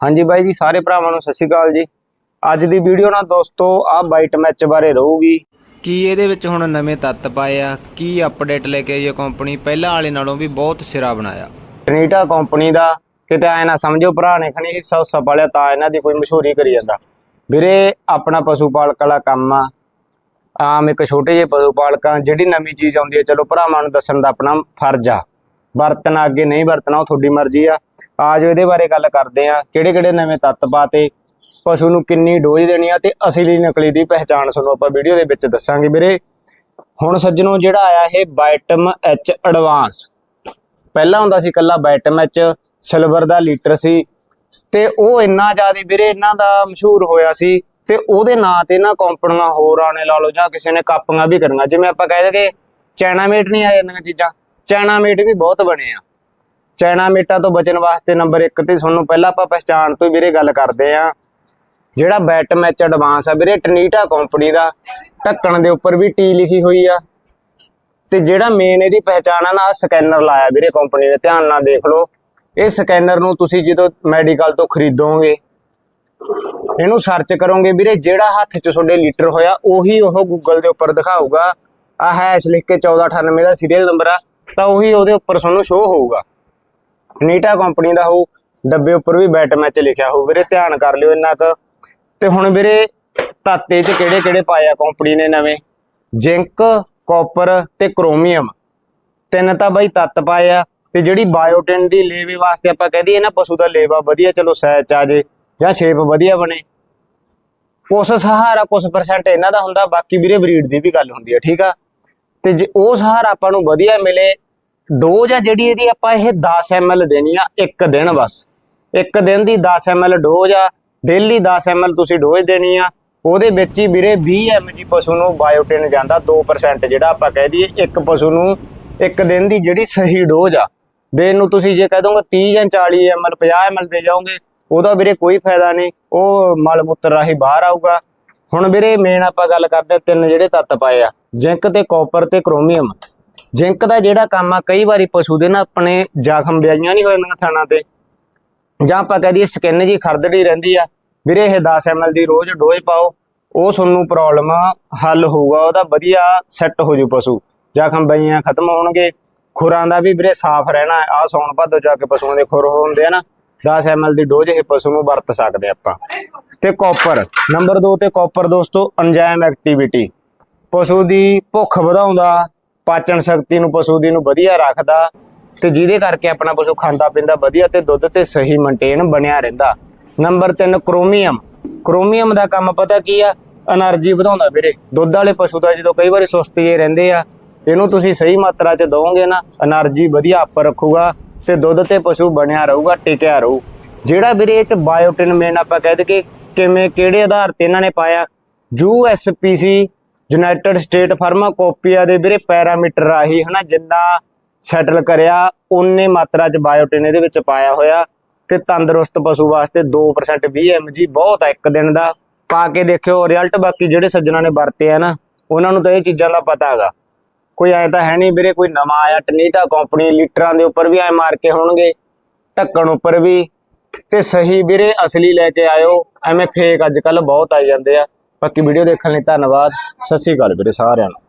ਹਾਂਜੀ ਬਾਈ ਜੀ ਸਾਰੇ ਭਰਾਵਾਂ ਨੂੰ ਸਤਿ ਸ਼੍ਰੀ ਅਕਾਲ ਜੀ। ਅੱਜ ਦੀ ਵੀਡੀਓ ਨਾਲ ਦੋਸਤੋ ਆ ਬਾਈਟ ਮੈਚ ਬਾਰੇ ਰਹੂਗੀ। ਕੀ ਇਹਦੇ ਵਿੱਚ ਹੁਣ ਨਵੇਂ ਤੱਤ ਪਾਏ ਆ? ਕੀ ਅਪਡੇਟ ਲੈ ਕੇ ਆਈ ਹੈ ਕੰਪਨੀ ਪਹਿਲਾਂ ਵਾਲੇ ਨਾਲੋਂ ਵੀ ਬਹੁਤ ਸਿਰਾ ਬਣਾਇਆ। ਟਨੀਟਾ ਕੰਪਨੀ ਦਾ ਕਿਤੇ ਐ ਨਾ ਸਮਝੋ ਭਰਾ ਨੇ ਖਣੀ ਹਿੱਸਾ ਹੁੱਸਾ ਪਾਲਿਆ ਤਾਂ ਇਹਨਾਂ ਦੀ ਕੋਈ ਮਸ਼ਹੂਰੀ ਕਰੀ ਜਾਂਦਾ। ਵੀਰੇ ਆਪਣਾ ਪਸ਼ੂ ਪਾਲਕ ਵਾਲਾ ਕੰਮ ਆ। ਆਮ ਇੱਕ ਛੋਟੇ ਜਿਹੇ ਪਸ਼ੂ ਪਾਲਕਾਂ ਜਿਹੜੀ ਨਵੀਂ ਚੀਜ਼ ਆਉਂਦੀ ਹੈ ਚਲੋ ਭਰਾਵਾਂ ਨੂੰ ਦੱਸਣ ਦਾ ਆਪਣਾ ਫਰਜ਼ ਆ। ਵਰਤਣਾ ਅੱਗੇ ਨਹੀਂ ਵਰਤਣਾ ਉਹ ਤੁਹਾਡੀ ਮਰਜ਼ੀ ਆ। ਆਜੋ ਇਹਦੇ ਬਾਰੇ ਗੱਲ ਕਰਦੇ ਆ ਕਿਹੜੇ ਕਿਹੜੇ ਨਵੇਂ ਤੱਤ ਪਾਤੇ, ਪਸ਼ੂ ਨੂੰ ਕਿੰਨੀ ਡੋਜ਼ ਦੇਣੀ ਆ ਤੇ ਅਸਲੀ ਨਕਲੀ ਦੀ ਪਹਿਚਾਣ ਤੁਹਾਨੂੰ ਆਪਾਂ ਵੀਡੀਓ ਦੇ ਵਿੱਚ ਦੱਸਾਂਗੇ ਵੀਰੇ। ਹੁਣ ਸੱਜਣੋ ਜਿਹੜਾ ਆਇਆ ਇਹ ਬਾਈਟਮ ਐਚ ਐਡਵਾਂਸ ਪਹਿਲਾਂ ਹੁੰਦਾ ਸੀ ਕੱਲਾ ਬਾਈਟਮ ਐਚ ਸਿਲਵਰ ਦਾ ਲੀਟਰ ਸੀ, ਤੇ ਉਹ ਇੰਨਾ ਜ਼ਿਆਦਾ ਵੀਰੇ ਇਹਨਾਂ ਦਾ ਮਸ਼ਹੂਰ ਹੋਇਆ ਸੀ, ਤੇ ਉਹਦੇ ਨਾਂ ਤੇ ਨਾ ਕੰਪਨੀਆਂ ਹੋਰ ਆਣੇ ਲਾ ਲਓ ਜਾਂ ਕਿਸੇ ਨੇ ਕਾਪੀਆਂ ਵੀ ਕਰਨਾ ਜਿਵੇਂ ਆਪਾਂ ਕਹਿ ਦਈਏ ਚਾਈਨਾ ਮੇਟ ਨਹੀਂ ਆ ਜਾਂਦੀਆਂ ਚੀਜ਼ਾਂ ਚਾਈਨਾ ਮੇਟ ਵੀ ਬਹੁਤ ਬਣੇ ਆ। ਚਾਈਨਾ ਮੇਟਾ ਤੋਂ ਬਚਣ ਵਾਸਤੇ ਨੰਬਰ 1 ਤੇ ਤੁਹਾਨੂੰ ਪਹਿਲਾਂ ਆਪਾਂ ਪਛਾਣ ਤੋਂ ਵੀਰੇ ਗੱਲ ਕਰਦੇ ਆ। ਜਿਹੜਾ ਬੈਟ ਮੈਚ ਐਡਵਾਂਸ ਆ ਵੀਰੇ, ਟਨੀਟਾ ਕੰਪਨੀ ਦਾ, ਢੱਕਣ ਦੇ ਉੱਪਰ ਵੀ ਟੀ ਲਿਖੀ ਹੋਈ ਆ। ਤੇ ਜਿਹੜਾ ਮੇਨ ਇਹਦੀ ਪਹਿਚਾਣ ਆ ਨਾ ਸਕੈਨਰ ਲਾਇਆ ਵੀਰੇ ਕੰਪਨੀ ਨੇ, ਧਿਆਨ ਨਾਲ ਦੇਖ ਲਓ। ਇਹ ਸਕੈਨਰ ਨੂੰ ਤੁਸੀਂ ਜਦੋਂ ਮੈਡੀਕਲ ਤੋਂ ਖਰੀਦੋਗੇ, ਇਹਨੂੰ ਸਰਚ ਕਰੋਗੇ ਵੀਰੇ, ਜਿਹੜਾ ਹੱਥ 'ਚ ਤੁਹਾਡੇ ਲੀਟਰ ਹੋਇਆ, ਉਹੀ ਉਹ ਗੂਗਲ ਦੇ ਉੱਪਰ ਦਿਖਾਊਗਾ। ਆ ਹੈਸ਼ ਲਿਖ ਕੇ 1498 ਦਾ ਸੀਰੀਅਲ ਨੰਬਰ ਆ, ਤਾਂ ਉਹੀ ਉਹਦੇ ਉੱਪਰ ਤੁਹਾਨੂੰ ਸ਼ੋ ਹੋਊਗਾ। ਨੀਟਾ ਕੰਪਨੀ ਦਾ ਹੋਊ, ਡੱਬੇ ਉੱਪਰ ਵੀ ਬੈਟ ਮੈਚ ਲਿਖਿਆ ਹੋਊ। ਵੀਰੇ, ਧਿਆਨ ਕਰ ਲਿਓ ਇੰਨਾ ਕੁ। ਤੇ ਹੁਣ ਵੀਰੇ ਤਾਤੇ 'ਚ ਕਿਹੜੇ ਕਿਹੜੇ ਪਾਏ ਕੰਪਨੀ ਨੇ ਨਵੇਂ? ਜ਼ਿੰਕ ਕਾਪਰ ਤੇ ਕ੍ਰੋਮੀਅਮ ਤਿੰਨ ਤਾਂ ਬਾਈ ਤੱਤ ਪਾਏ ਤੇ ਜਿਹੜੀ ਬਾਇਓਟਿਨ ਦੀ ਲੇਵੇ ਵਾਸਤੇ ਆਪਾਂ ਕਹਿ ਦਈਏ ਨਾ, ਪਸ਼ੂ ਦਾ ਲੇਵਾ ਵਧੀਆ, ਚਲੋ ਸੈਚ ਆ ਜੇ, ਜਾਂ ਸ਼ੇਪ ਵਧੀਆ ਬਣੇ। ਕੁਛ ਸਹਾਰਾ, ਕੁਛ ਪਰਸੈਂਟ ਇਹਨਾਂ ਦਾ ਹੁੰਦਾ, ਬਾਕੀ ਵੀਰੇ ਬਰੀਡ ਦੀ ਵੀ ਗੱਲ ਹੁੰਦੀ ਹੈ ਠੀਕ ਆ? ਤੇ ਜੇ ਉਹ ਸਹਾਰਾ ਆਪਾਂ ਨੂੰ ਵਧੀਆ ਮਿਲੇ ਡੋਜ਼ ਆ ਜਿਹੜੀ ਇਹਦੀ ਆਪਾਂ ਇਹ 10 ml ਦੇਣੀ ਆ ਇੱਕ ਦਿਨ ਬਸ। ਇੱਕ ਦਿਨ ਦੀ 10 ml ਡੋਜ਼ ਆ, ਡੇਲੀ 10 ml ਤੁਸੀਂ ਡੋਜ਼ ਦੇਣੀ ਆ। ਉਹਦੇ ਵਿੱਚ ਹੀ ਵੀਰੇ 20 mg ਪਸ਼ੂ ਨੂੰ ਬਾਇਓਟਿਨ ਜਾਂਦਾ 2% ਜਿਹੜਾ ਆਪਾਂ ਕਹਿ ਦਈਏ ਇੱਕ ਪਸ਼ੂ ਨੂੰ ਇੱਕ ਦਿਨ ਦੀ ਜਿਹੜੀ ਸਹੀ ਡੋਜ਼ ਆ। ਦੇਣ ਨੂੰ ਤੁਸੀਂ ਜੇ ਕਹਿ ਦੋਗੇ 30 ਜਾਂ 40 ml 50 ml ਦੇ ਜਾਓਗੇ, ਉਹਦਾ ਵੀਰੇ ਕੋਈ ਫਾਇਦਾ ਨਹੀਂ, ਉਹ ਮਲ ਮੂਤਰ ਰਾਹੀਂ ਬਾਹਰ ਆਊਗਾ। ਹੁਣ ਵੀਰੇ ਮੇਨ ਆਪਾਂ ਗੱਲ ਕਰਦੇ ਹਾਂ ਤਿੰਨ ਜਿਹੜੇ ਤੱਤ ਪਾਏ ਆ, ਜ਼ਿੰਕ ਤੇ ਕਾਪਰ ਤੇ ਕ੍ਰੋਮੀਅਮ ਜ਼ਿੰਕ ਦਾ ਜਿਹੜਾ ਕੰਮ ਆ, ਕਈ ਵਾਰੀ ਪਸ਼ੂ ਦੇ ਨਾ ਆਪਣੇ ਜ਼ਖਮ ਵਿਆਈਆਂ ਨਹੀਂ ਹੋ ਜਾਂਦੀਆਂ ਥਾਣਾ ਤੇ। ਜਾਂ ਆਪਾਂ ਕਹਿ ਦਈਏ ਸਕਿਨ ਜੀ ਖਰਦੜੀ ਰਹਿੰਦੀ ਆ, ਵੀਰੇ ਇਹ 10 ml ਦੀ ਰੋਜ਼ ਡੋਜ਼ ਪਾਓ, ਉਹ ਤੁਹਾਨੂੰ ਪ੍ਰੋਬਲਮ ਹੱਲ ਹੋਊਗਾ, ਉਹਦਾ ਵਧੀਆ ਸੈੱਟ ਹੋ ਜੂ ਪਸ਼ੂ। ਜ਼ਖਮ ਬਈਆਂ ਖਤਮ ਹੋਣਗੇ, ਖੁਰਾਂ ਦਾ ਵੀ ਵੀਰੇ ਸਾਫ਼ ਰਹਿਣਾ ਆ ਸੌਣ ਭਾਦੋ ਜਾ ਕੇ ਪਸ਼ੂਆਂ ਦੇ ਖੁਰ ਹੁੰਦੇ ਆ ਨਾ 10 ml ਦੀ ਡੋਜ਼ ਇਹ ਪਸ਼ੂ ਨੂੰ ਵਰਤ ਸਕਦੇ ਆਪਾਂ। ਤੇ ਕਾਪਰ ਨੰਬਰ 2 ਤੇ ਕਾਪਰ ਦੋਸਤੋ ਐਂਜ਼ਾਈਮ ਐਕਟੀਵਿਟੀ ਪਸ਼ੂ ਦੀ ਭੁੱਖ ਵਧਾਉਂਦਾ ਪਾਚਨ ਸ਼ਕਤੀ ਨੂੰ, ਪਸ਼ੂ ਦੀ ਨੂੰ ਵਧੀਆ ਰੱਖਦਾ ਤੇ ਜਿਹਦੇ ਕਰਕੇ ਆਪਣਾ ਪਸ਼ੂ ਖਾਂਦਾ ਪੀਂਦਾ ਵਧੀਆ ਤੇ ਦੁੱਧ ਤੇ ਸਹੀ ਮੇਨਟੇਨ ਬਣਿਆ ਰਹਿੰਦਾ। ਨੰਬਰ 3 ਕ੍ਰੋਮੀਅਮ ਕ੍ਰੋਮੀਅਮ ਦਾ ਕੰਮ ਪਤਾ ਕੀ ਆ? એનર્ਜੀ ਵਧਾਉਂਦਾ ਵੀਰੇ। ਦੁੱਧ ਵਾਲੇ ਪਸ਼ੂ ਦਾ ਜਦੋਂ ਕਈ ਵਾਰੀ ਸੁਸਤੀ ਇਹ ਰਹਿੰਦੇ ਆ, ਇਹਨੂੰ ਤੁਸੀਂ ਸਹੀ ਮਾਤਰਾ 'ਚ ਦੋਗੇ ਨਾ એનર્ਜੀ ਵਧੀਆ ਆਪ ਰੱਖੂਗਾ ਤੇ ਦੁੱਧ ਤੇ ਪਸ਼ੂ ਬਣਿਆ ਰਹੂਗਾ, ਟਿਕਿਆ ਰਹੂ। ਜਿਹੜਾ ਵੀਰੇ ਇਹ 'ਚ ਬਾਇਓਟਿਨ ਮੇਨ ਆਪਾਂ ਕਹਿ ਦਈਏ ਕਿਵੇਂ, ਕਿਹੜੇ ਆਧਾਰ ਤੇ ਇਹਨਾਂ ਨੇ ਪਾਇਆ? ਯੂਐਸਪੀਸੀ ਯੂਨਾਈਟਿਡ ਸਟੇਟ ਫਾਰਮਾਕੋਪੀਆ ਦੇ ਵੀਰੇ ਪੈਰਾਮੀਟਰ ਰਾਹੀਂ ਹਨਾ, ਜਿੰਨਾ ਸੈਟਲ ਕਰਿਆ ਉਨੇ ਮਾਤਰਾ 'ਚ ਬਾਇਓਟਿਨ ਇਹਦੇ ਵਿੱਚ ਪਾਇਆ ਹੋਇਆ ਤੇ ਤੰਦਰੁਸਤ ਪਸ਼ੂ ਵਾਸਤੇ 2% 20 mg ਬਹੁਤ ਆ ਇੱਕ ਦਿਨ ਦਾ। ਪਾ ਕੇ ਦੇਖਿਓ ਰਿਜ਼ਲਟ ਬਾਕੀ ਜਿਹੜੇ ਸੱਜਣਾ ਨੇ ਵਰਤੇ ਆ ਨਾ, ਉਹਨਾਂ ਨੂੰ ਤਾਂ ਇਹ ਚੀਜ਼ਾਂ ਦਾ ਪਤਾ ਹੈਗਾ। ਕੋਈ ਐ ਤਾਂ ਹੈ ਨਹੀਂ ਵੀਰੇ, ਕੋਈ ਨਵਾਂ ਆਇਆ, ਟਨੀਟਾ ਕੰਪਨੀ ਲੀਟਰਾਂ ਦੇ ਉੱਪਰ ਵੀ ਐ ਮਾਰ ਕੇ ਹੋਣਗੇ, ਢੱਕਣ ਉੱਪਰ ਵੀ। ਤੇ ਸਹੀ ਵੀਰੇ, ਅਸਲੀ ਲੈ ਕੇ ਆਇਓ, ਐਵੇਂ ਫੇਕ ਅੱਜ ਕੱਲ ਬਹੁਤ ਆਈ ਜਾਂਦੇ ਆ। ਬਾਕੀ ਵੀਡੀਓ ਦੇਖਣ ਲਈ ਧੰਨਵਾਦ। ਸਤਿ ਸ਼੍ਰੀ ਅਕਾਲ ਵੀਰੇ ਸਾਰਿਆਂ ਨੂੰ।